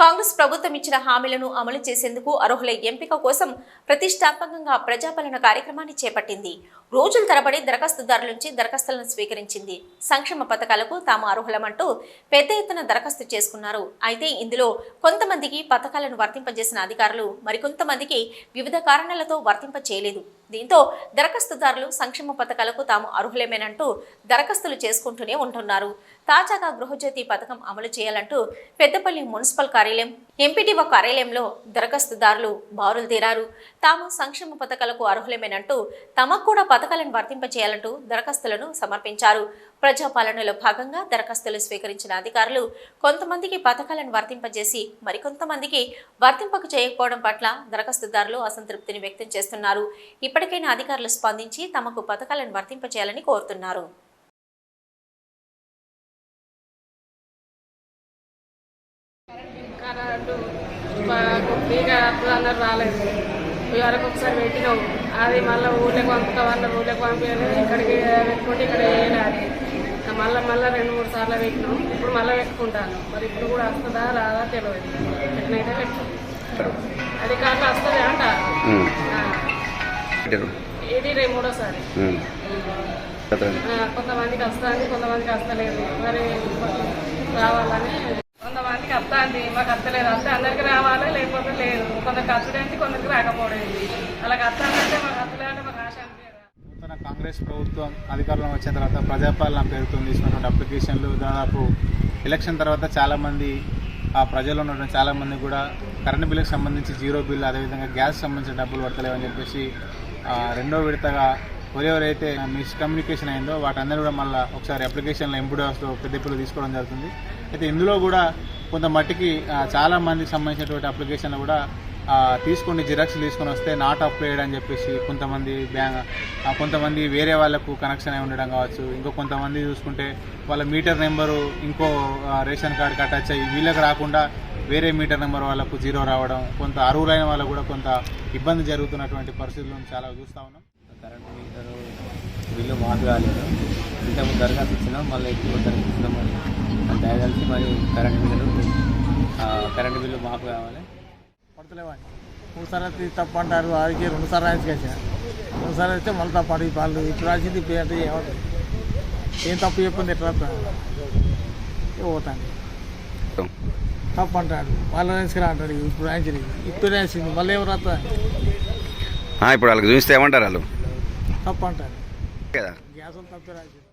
కాంగ్రెస్ ప్రభుత్వం ఇచ్చిన హామీలను అమలు చేసేందుకు అర్హుల ఎంపిక కోసం ప్రతిష్టాత్మకంగా ప్రజాపాలన కార్యక్రమాన్ని చేపట్టింది. రోజుల తరబడి దరఖాస్తుదారుల నుంచి దరఖాస్తులను స్వీకరించింది. సంక్షేమ పథకాలకు తాము అర్హులమంటూ పెద్ద ఎత్తున దరఖాస్తు చేసుకున్నారు. అయితే ఇందులో కొంతమందికి పథకాలను వర్తింపజేసిన అధికారులు మరికొంతమందికి వివిధ కారణాలతో వర్తింప చేయలేదు దీంతో దరఖాస్తుదారులు సంక్షేమ పథకాలకు తాము అర్హులేమేనంటూ దరఖాస్తులు చేసుకుంటూనే ఉంటున్నారు. తాజాగా గృహజ్యోతి పథకం అమలు చేయాలంటూ పెద్దపల్లి మున్సిపల్ కార్యాలయం ఎంపీటీఓ కార్యాలయంలో దరఖాస్తుదారులు బారులు తీరారు. తాము సంక్షేమ పథకాలకు అర్హులేమేనంటూ తమకు కూడా పథకాలను వర్తింపచేయాలంటూ దరఖాస్తులను సమర్పించారు. ప్రజాపాలనలో భాగంగా దరఖాస్తులు స్వీకరించిన అధికారులు కొంతమందికి పథకాలను వర్తింపజేసి మరికొంతమందికి వర్తింపక చేయకపోవడం పట్ల దరఖాస్తుదారులు అసంతృప్తిని వ్యక్తం చేస్తున్నారు. ఇప్పటికైనా అధికారులు స్పందించి తమకు పథకాలను వర్తింపచేయాలని కోరుతున్నారు. ఫ్రీగా రాలేదు. వరకు ఒకసారి పెట్టినాం అది మళ్ళీ ఊళ్ళకి పంపుతా వాళ్ళ ఊళ్ళకి పంపించలేదు ఇక్కడికి పెట్టుకుంటే ఇక్కడ వేయలేదు ఇంకా మళ్ళీ మళ్ళీ రెండు మూడు సార్లు పెట్టినాం ఇప్పుడు మళ్ళీ పెట్టుకుంటాను. మరి ఇప్పుడు కూడా వస్తుందా రాదా తెలియదు ఎట్లయితే పెట్టు అది కాక వస్తుంది అంట ఇది మూడోసారి. ఆ, కొంతమందికి వస్తుంది కొంతమందికి వస్తలేదు. మరి రావాలని కొంతమందికి వస్తుంది మాకు వస్తలేదు. వస్తే అందరికి రావాలి లేకపోతే లేదు. కొందరికి వస్తుందంటే కొందరికి రాకపోవడేది అలాగ వస్తానంటే మాకు వస్తలేదంటే మాకు ఆశ అనిపించదు? నూతన కాంగ్రెస్ ప్రభుత్వం అధికారంలో వచ్చిన తర్వాత ప్రజాపాలన పేరుతో తీసుకున్నటువంటి అప్లికేషన్లు దాదాపు ఎలక్షన్ తర్వాత చాలామంది ఆ ప్రజల్లో ఉన్నటువంటి చాలామంది కూడా కరెంట్ బిల్లుకి సంబంధించి జీరో బిల్ అదేవిధంగా గ్యాస్ సంబంధించిన డబ్బులు పడతలేవని చెప్పేసి రెండో విడతగా ఎవరెవరైతే మిస్కమ్యూనికేషన్ అయిందో వాటందరూ కూడా మళ్ళీ ఒకసారి అప్లికేషన్లో ఎంపీడీఎస్లో పెద్ద పిల్లలు తీసుకోవడం జరుగుతుంది. అయితే ఇందులో కూడా కొంత మట్టికి చాలా మందికి సంబంధించినటువంటి అప్లికేషన్లు కూడా తీసుకుని తీసుకొని జిరాక్స్ తీసుకొని వస్తే నాట్ అప్లైడ్ అని చెప్పేసి కొంతమంది బ్యాంక్ కొంతమంది వేరే వాళ్ళకు కనెక్షన్ అయి ఉండడం కావచ్చు. ఇంకో కొంతమంది చూసుకుంటే వాళ్ళ మీటర్ నెంబరు ఇంకో రేషన్ కార్డు కట్ అయ్యి వీళ్ళకి రాకుండా వేరే మీటర్ నెంబర్ వాళ్ళకు జీరో రావడం కొంత అర్హులైన వాళ్ళకు కూడా కొంత ఇబ్బంది జరుగుతున్నటువంటి పరిస్థితులను చాలా చూస్తూ ఉన్నాం. కరెంట్ మీటర్ బిల్లు మాకు కాలేదు ఇంతకుముందు దరఖాస్తు ఇచ్చినాం మళ్ళీ ఇప్పుడు దరఖాస్తు ఇచ్చినాం మరి. అది దయదలిచి మరి కరెంట్ బిల్లు కరెంట్ బిల్లు మాకు కావాలి. పడతలేవండి మూడు సార్లు అయితే తప్పు అంటారు. ఆడికి రెండు సార్లు రాసి వచ్చా రెండు సార్లు అయితే మళ్ళీ తప్పు అంటారు. వాళ్ళు ఇప్పుడు రాసింది ఇప్పుడు అంటే ఏం తప్పు చెప్పింది ఎట్లా పోతాను తప్పు అంటాడు వాళ్ళు రాసుకురా అంటాడు ఇప్పుడు మళ్ళీ రాస్తా ఆ, ఇప్పుడు వాళ్ళకి చూస్తే ఏమంటారు వాళ్ళు? తప్పు అంటాడు కదా. గ్యాస్ తప్పు రాసింది